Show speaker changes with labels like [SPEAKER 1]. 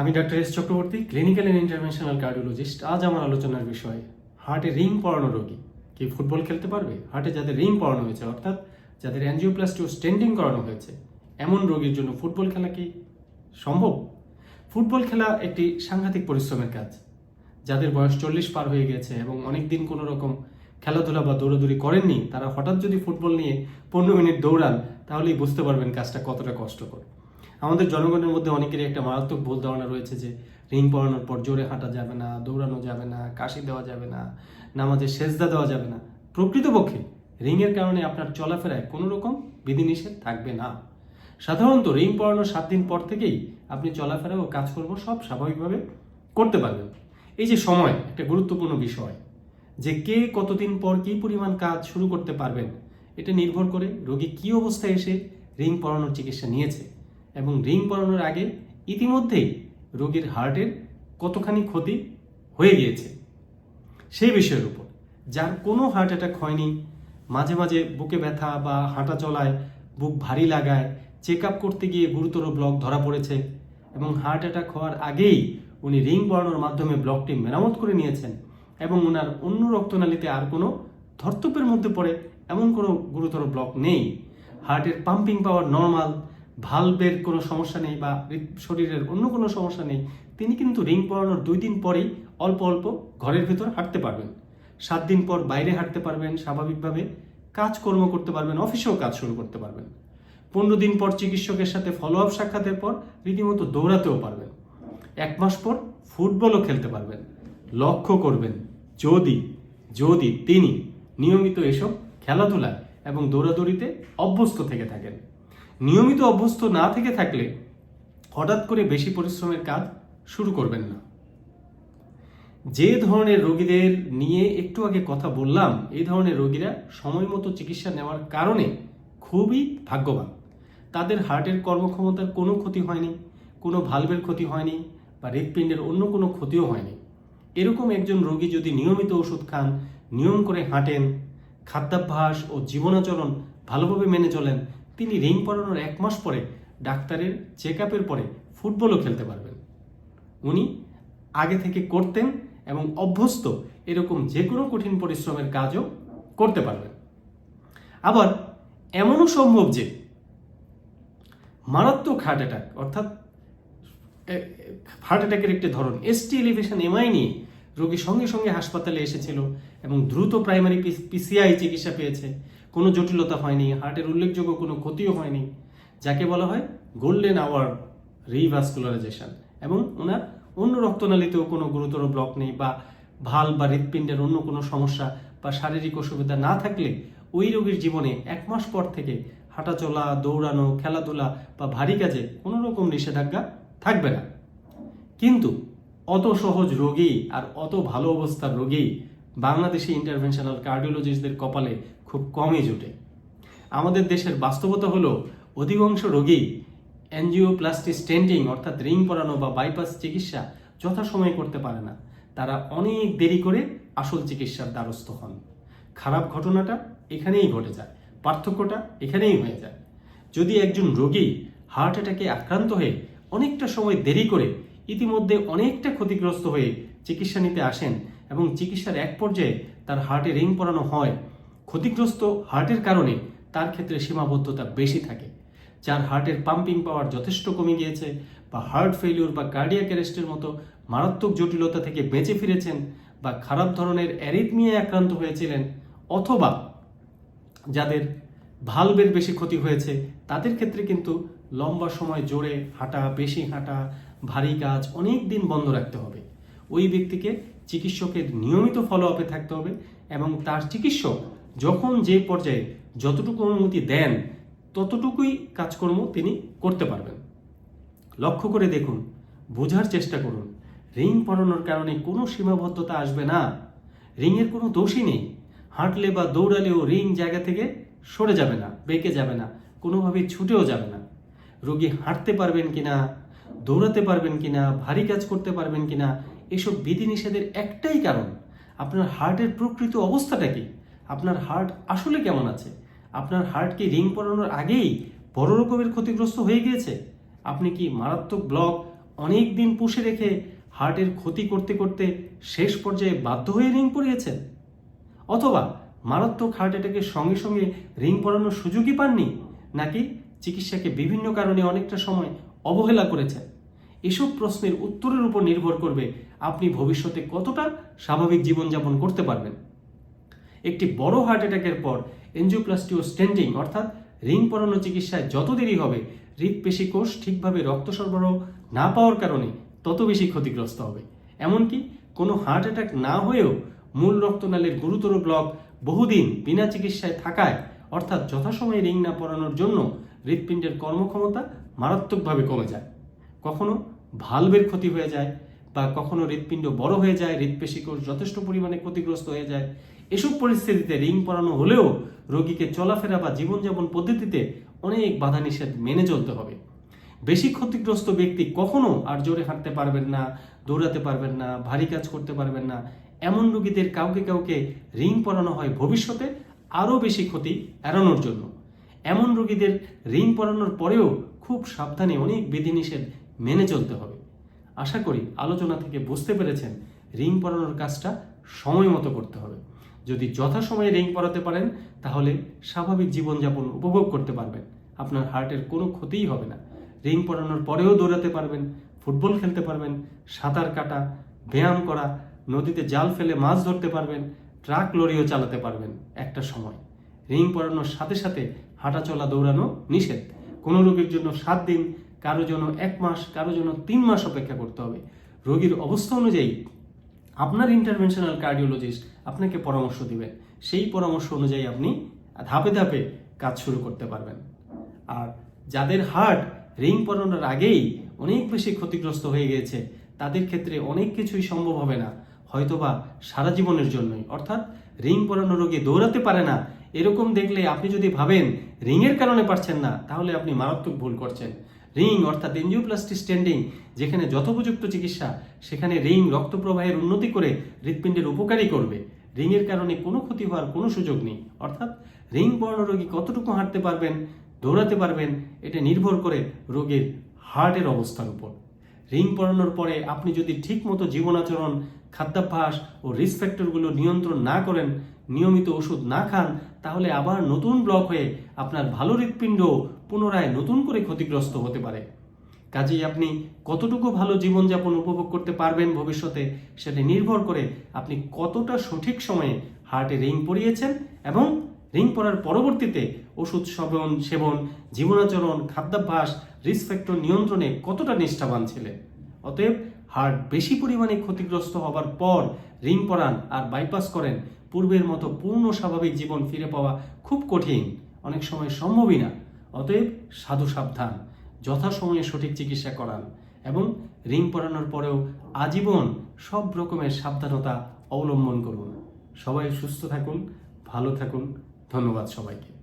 [SPEAKER 1] আমি doctor S Chakraborty clinical and interventional cardiologist আজ আমার আলোচনার বিষয় হার্টে রিং পড়ানো রোগী। কি ফুটবল খেলতে পারবে? হার্টে যাদের রিং পড়ানো হয়েছে, অর্থাৎ যাদের অ্যানজিওপ্লাস্টি ও স্টেন্ডিং করানো হয়েছে, এমন রোগীর জন্য ফুটবল খেলা কি সম্ভব? ফুটবল খেলা একটি সাংঘাতিক পরিশ্রমের কাজ। যাদের বয়স চল্লিশ পার হয়ে গেছে এবং অনেক দিন কোনো রকম খেলাধুলা বা দৌড়াদৌড়ি করেননি, তারা হঠাৎ যদি ফুটবল নিয়ে পনেরো মিনিট দৌড়ান, তাহলেই বুঝতে পারবেন কাজটা কতটা কষ্টকর। আমাদের জনগণের মধ্যে অনেকেরই একটা মারাত্মক ভুল ধারণা রয়েছে যে রিং পরানোর পর জোরে হাঁটা যাবে না, দৌড়ানো যাবে না, কাশি দেওয়া যাবে না নামাজে সেজদা দেওয়া যাবে না। প্রকৃতপক্ষে রিংয়ের কারণে আপনার চলাফেরায় কোনো রকম বিধিনিষেধ থাকবে না। সাধারণত রিং পরানোর সাত দিন পর থেকেই আপনি চলাফেরা ও কাজকর্ম সব স্বাভাবিকভাবে করতে পারবেন। এই যে সময়, একটা গুরুত্বপূর্ণ বিষয়, যে কে কতদিন পর কী পরিমাণ কাজ শুরু করতে পারবেন, এটা নির্ভর করে রোগী কী অবস্থায় এসে রিং পরানোর চিকিৎসা নিয়েছে। এবং রিং পরানোর আগে ইতিমধ্যেই রোগীর হার্টের কতখানি ক্ষতি হয়ে গিয়েছে সেই বিষয়ের উপর। যার কোনো হার্ট অ্যাটাক হয়নি, মাঝে মাঝে বুকে ব্যথা বা হাঁটা চলায় বুক ভারী লাগায় চেক আপ করতে গিয়ে গুরুতর ব্লক ধরা পড়েছে এবং হার্ট অ্যাটাক হওয়ার আগেই উনি রিং পরানোর মাধ্যমে ব্লকটি মেরামত করে নিয়েছেন এবং ওনার অন্য রক্তনালীতে আর কোনো ধর্তব্যের মধ্যে পড়ে এমন কোনো গুরুতর ব্লক নেই। হার্টের পাম্পিং পাওয়ার নর্মাল ভালভের কোনো সমস্যা নেই বা শরীরের অন্য কোনো সমস্যা নেই, তিনি কিন্তু রিং পরানোর দুই দিন পরেই অল্প অল্প ঘরের ভেতর হাঁটতে পারবেন। সাত দিন পর বাইরে হাঁটতে পারবেন স্বাভাবিকভাবে, কাজকর্ম করতে পারবেন, অফিসেও কাজ শুরু করতে পারবেন। পনেরো দিন পর চিকিৎসকের সাথে ফলো আপ সাক্ষাতের পর রীতিমতো দৌড়াতেও পারবেন। এক মাস পর ফুটবলও খেলতে পারবেন। লক্ষ্য করবেন, যদি যদি তিনি নিয়মিত এসব খেলাধুলায় এবং দৌড়াদৌড়িতে অভ্যস্ত থেকে থাকেন। নিয়মিত অভ্যস্ত না থেকে থাকলে হঠাৎ করে বেশি পরিশ্রমের কাজ শুরু করবেন না। যে ধরনের রোগীদের নিয়ে একটু আগে কথা বললাম, এই ধরনের রোগীরা সময় মতো চিকিৎসা নেওয়ার কারণে খুবই ভাগ্যবান। তাদের হার্টের কর্মক্ষমতার কোনো ক্ষতি হয়নি, কোনো ভালভের ক্ষতি হয়নি বা হৃৎপিণ্ডের অন্য কোনো ক্ষতিও হয়নি। এরকম একজন রোগী যদি নিয়মিত ওষুধ খান, নিয়ম করে হাঁটেন, খাদ্যাভ্যাস ও জীবনাচরণ ভালোভাবে মেনে চলেন তিনি রিং পরানোর এক মাস পরে ডাক্তারের চেক আপের পরে ফুটবলও খেলতে পারবেন। উনি আগে থেকে করতেন এবং অভ্যস্ত এরকম যে কোনো কঠিন পরিশ্রমের কাজও করতে পারবেন। আবার এমনও সম্ভব যে মারাত্মক হার্ট অ্যাটাক অর্থাৎ হার্ট অ্যাটাকের একটি ধরন এসটি এলিভেশন এমআই নিয়ে রোগী সঙ্গে সঙ্গে হাসপাতালে এসেছিল এবং দ্রুত প্রাইমারি পিসিআই চিকিৎসা পেয়েছে। কোনো জটিলতা হয়নি, হার্টের উল্লেখযোগ্য কোনো ক্ষতিও হয়নি, যাকে বলা হয় গোল্ডেন আওয়ার রিভাস্কুলারাইজেশন এবং ওনার অন্য রক্তনালীতেও কোনো গুরুতর ব্লক নেই বা ভালো বা হৃৎপিণ্ডের অন্য কোনো সমস্যা বা শারীরিক অসুবিধা না থাকলে ওই রোগীর জীবনে এক মাস পর থেকে হাঁটাচলা, দৌড়ানো, খেলাধুলা বা ভারী কাজে কোনো রকম নিষেধাজ্ঞা থাকবে না। কিন্তু অত সহজ রোগী আর অত ভালো অবস্থার রোগী বাংলাদেশি ইন্টারভেনশনাল কার্ডিওলজিস্টদের কপালে খুব কমই জুটে। আমাদের দেশের বাস্তবতা হলো, অধিকাংশ রোগী অ্যানজিওপ্লাস্টি স্টেন্টিং অর্থাৎ রিং পরানো বা বাইপাস চিকিৎসা যথাসময়ে করতে পারে না। তারা অনেক দেরি করে আসল চিকিৎসার দ্বারস্থ হন। খারাপ ঘটনাটা এখানেই ঘটে যায়, পার্থক্যটা এখানেই হয়ে যায়। যদি একজন রোগী হার্ট অ্যাটাকে আক্রান্ত হয়ে অনেকটা সময় দেরি করে ইতিমধ্যে অনেকটা ক্ষতিগ্রস্ত হয়ে চিকিৎসা নিতে আসেন এবং চিকিৎসার এক পর্যায়ে তার হার্টে রিং পরানো হয়। ক্ষতিগ্রস্ত হার্টের কারণে তার ক্ষেত্রে সীমাবদ্ধতা বেশি থাকে, যার হার্টের পাম্পিং পাওয়ার যথেষ্ট কমে গিয়েছে বা হার্ট ফেলিউর বা কার্ডিয়াক অ্যারেস্টের মতো মারাত্মক জটিলতা থেকে বেঁচে ফিরেছেন বা খারাপ ধরনের অ্যারিথমিয়ায় আক্রান্ত হয়েছিলেন অথবা যাদের ভালভের বেশি ক্ষতি হয়েছে, তাদের ক্ষেত্রে কিন্তু লম্বা সময় জোরে হাঁটা, বেশি হাঁটা, ভারী কাজ অনেক দিন বন্ধ রাখতে হবে। ওই ব্যক্তিকে চিকিৎসকের নিয়মিত ফলো আপে থাকতে হবে এবং তার চিকিৎসক যখন যে পর্যায়ে যতটুকু অনুমতি দেন, ততটুকুই কাজকর্ম তিনি করতে পারবেন। লক্ষ্য করে দেখুন, বোঝার চেষ্টা করুন, রিং পড়ানোর কারণে কোনো সীমাবদ্ধতা আসবে না। রিংয়ের কোনো দোষই নেই। হাঁটলে বা দৌড়ালেও রিং জায়গা থেকে সরে যাবে না, বেঁকে যাবে না কোনোভাবেই ছুটেও যাবে না। রোগী হাঁটতে পারবেন কিনা দৌড়াতে পারবেন কিনা, ভারী কাজ করতে পারবেন কিনা, এসব বিধিনিষেধের একটাই কারণ। আপনার হার্টের প্রকৃত অবস্থাটা কি? আপনার হার্ট আসলে কেমন আছে? আপনার হার্ট কি রিং পরানোর আগেই বড় রকমের ক্ষতিগ্রস্ত হয়ে গিয়েছে? আপনি কি মারাত্মক ব্লক অনেক দিন পুষে রেখে হার্টের ক্ষতি করতে করতে শেষ পর্যায়ে বাধ্য হয়ে রিং পরিয়েছেন? অথবা মারাত্মক হার্ট অ্যাটাকের সঙ্গে সঙ্গে রিং পরানোর সুযোগই পাননি? নাকি চিকিৎসাকে বিভিন্ন কারণে অনেকটা সময় অবহেলা করেছেন। এসব প্রশ্নের উত্তরের উপর নির্ভর করবে আপনি ভবিষ্যতে কতটা স্বাভাবিক জীবনযাপন করতে পারবেন। একটি বড় হার্ট অ্যাটাকের পর এনজিওপ্লাস্টিও স্টেন্ডিং অর্থাৎ রিং পরানো চিকিৎসায় যত দেরি হবে হৃদপেশি কোষ ঠিকভাবে রক্ত সরবরাহ না পাওয়ার কারণে তত বেশি ক্ষতিগ্রস্ত হবে। এমনকি কোনো হার্ট অ্যাটাক না হয়েও মূল রক্তনালীর গুরুতর ব্লক বহুদিন বিনা চিকিৎসায় থাকায়, অর্থাৎ যথাসময়ে রিং না পরানোর জন্য হৃৎপিণ্ডের কর্মক্ষমতা মারাত্মকভাবে কমে যায়। কখনো ভালভের ক্ষতি হয়ে যায় বা কখনো হৃৎপিণ্ড বড় হয়ে যায় হৃৎপেশি কোষ যথেষ্ট পরিমাণে ক্ষতিগ্রস্ত হয়ে যায়। এসব পরিস্থিতিতে রিং পরানো হলেও রোগীকে চলাফেরা বা জীবনযাপন পদ্ধতিতে অনেক বাধা নিষেধ মেনে চলতে হবে। বেশি ক্ষতিগ্রস্ত ব্যক্তি কখনো আর জোরে হাঁটতে পারবেন না, দৌড়াতে পারবেন না, ভারী কাজ করতে পারবেন না। এমন রোগীদের কাউকে কাউকে রিং পরানো হয় ভবিষ্যতে আরও বেশি ক্ষতি এড়ানোর জন্য। এমন রোগীদের রিং পরানোর পরেও খুব সাবধানে অনেক বিধিনিষেধ মেনে চলতে হবে। আশা করি আলোচনা থেকে বুঝতে পেরেছেন, রিং পরানোর কাজটা সময় মতো করতে হবে। যদি যথাসময়ে রিং পরাতে পারেন, তাহলে স্বাভাবিক জীবনযাপন উপভোগ করতে পারবেন। আপনার হার্টের কোনো ক্ষতিই হবে না। রিং পরানোর পরেও দৌড়াতে পারবেন, ফুটবল খেলতে পারবেন, সাঁতার কাটা, ব্যায়াম করা, নদীতে জাল ফেলে মাছ ধরতে পারবেন, ট্রাক লরিও চালাতে পারবেন একটা সময়। রিং পরানোর সাথে সাথে হাঁটা চলা দৌড়ানো নিষেধ। কোনো রোগীর জন্য সাত দিন, কারও জন্য এক মাস, কারও জন্য তিন মাস অপেক্ষা করতে হবে। রোগীর অবস্থা অনুযায়ী আপনার ইন্টারভেনশনাল কার্ডিওলজিস্ট আপনাকে পরামর্শ দিবেন সেই পরামর্শ অনুযায়ী আপনি ধাপে ধাপে কাজ শুরু করতে পারবেন। আর যাদের হার্ট, রিং পরানোর আগেই অনেক বেশি ক্ষতিগ্রস্ত হয়ে গিয়েছে তাদের ক্ষেত্রে অনেক কিছুই সম্ভব হবে না। হয়তোবা সারা জীবনের জন্যই। অর্থাৎ রিং পরানো রোগী দৌড়াতে পারে না এরকম দেখলে আপনি যদি ভাবেন রিংয়ের কারণে পারছেন না, তাহলে আপনি মারাত্মক ভুল করছেন। রিং অর্থাৎ এনজিওপ্লাস্টি স্ট্যান্ডিং, যেখানে যথোপযুক্ত চিকিৎসা, সেখানে রিং রক্ত প্রবাহের উন্নতি করে হৃৎপিণ্ডের উপকারী করবে। রিংয়ের কারণে কোনো ক্ষতি হওয়ার কোনো সুযোগ নেই। অর্থাৎ রিং বর্ণ রোগী কতটুকু হাঁটতে পারবেন, দৌড়াতে পারবেন, এটা নির্ভর করে রোগীর হার্টের অবস্থার উপর। রিং পরানোর পরে আপনি যদি ঠিকমতো জীবনাচরণ, খাদ্যাভ্যাস ও রিস্ক ফ্যাক্টরগুলো নিয়ন্ত্রণ না করেন, নিয়মিত ওষুধ না খান তাহলে আবার নতুন ব্লক হয়ে আপনার ভালো হৃৎপিণ্ড পুনরায় নতুন করে ক্ষতিগ্রস্ত হতে পারে। কাজেই আপনি কতটুকু ভালো জীবনযাপন উপভোগ করতে পারবেন ভবিষ্যতে সেটা নির্ভর করে আপনি কতটা সঠিক সময়ে হার্টে রিং পরিয়েছেন এবং রিং পরার পরবর্তীতে ওষুধ সেবন সেবন, জীবনাচরণ, খাদ্যাভ্যাস রিস্ক ফ্যাক্টর নিয়ন্ত্রণে কতটা নিষ্ঠাবান ছিলেন? অতএব হার্ট বেশি পরিমাণে ক্ষতিগ্রস্ত হবার পর রিং পরান আর বাইপাস করেন পূর্বের মতো পূর্ণ স্বাভাবিক জীবন ফিরে পাওয়া খুব কঠিন, অনেক সময় সম্ভবই না। অতএব সাধু সাবধান যথাসময়ে সঠিক চিকিৎসা করান এবং রিং পরানোর পরেও আজীবন সব রকমের সাবধানতা অবলম্বন করুন। সবাই সুস্থ থাকুন, ভালো থাকুন। ধন্যবাদ সবাইকে।